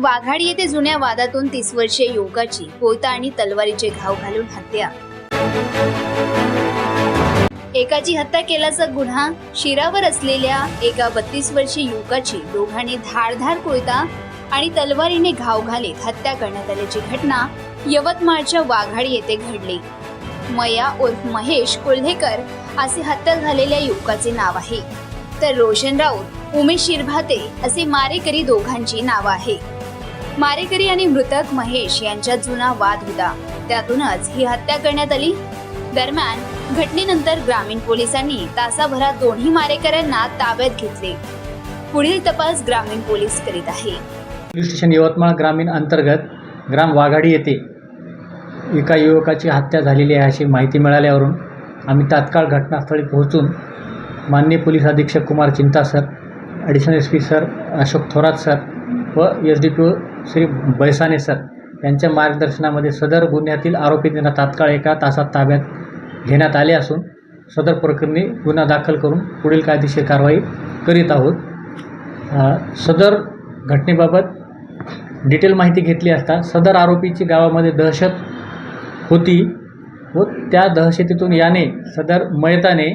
वाघाडी येथे जुन्या वादातून तीस वर्षीय युवकाची कोयता आणि तलवारीचे घाव घालून हत्या. एकाची हत्या केल्याचा गुन्हा शिरावर असलेल्या एका बत्तीस वर्षीय युवकाची दोघांनी धारधार कोयता आणि तलवारीने घाव घालीत हत्या करण्यात आल्याची घटना यवतमाळच्या वाघाडी येथे घडली. मया उर्फ महेश कोल्हेकर असे हत्या झालेल्या युवकाचे नाव आहे. तर रोशन राऊत उमेश शिरभाते असे मारेकरी दोघांची नावं आहे. मारेकरी आणि मृतक महेश यांच्यात जुना वाद होता. त्यातूनच ही हत्या करण्यात आली. दरम्यान घटनेनंतर ग्रामीण पोलिसांनी तासाभरात दोन्ही मारेकऱ्यांना ताब्यात घेतले. पुढील तपास ग्रामीण पोलीस करीत आहे. पोलीस स्टेशन यवतमाळ ग्रामीण अंतर्गत ग्राम वाघाडी येथे एका युवकाची हत्या झालेली आहे अशी माहिती मिळाल्यावरून आम्ही तात्काळ घटनास्थळी पोहोचून माननीय पोलीस अधीक्षक Kumar Chinta sir additional S P sir Ashok Thorat sir व S D P O Shri Baisane sir यांच्या मार्गदर्शनामध्ये सदर गुन्ह्यातील आरोपींना तात्काळ एका तासात ताब्यात घेण्यात आले असून सदर प्रकरणी गुन्हा दाखल करून पुढील कायदेशीर कारवाई करीत आहोत. सदर घटनेबाबत डिटेल माहिती घेतली असता सदर आरोपीची गावामध्ये दहशत होती व त्या दहशतीतून याने सदर मयताने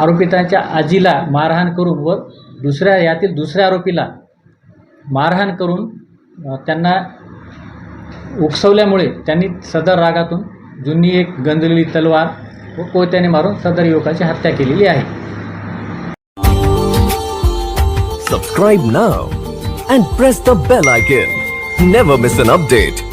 आरोपितांच्या आजीला मारहाण करून व दुसऱ्या यातील दुसऱ्या आरोपीला मारहाण करून त्यांना उकसवल्यामुळे त्यांनी सदर रागातून जुनी एक गंजलेली तलवार व कोयत्याने मारून सदर युवकाची हत्या केलेली आहे. Subscribe now and press the bell icon never miss an update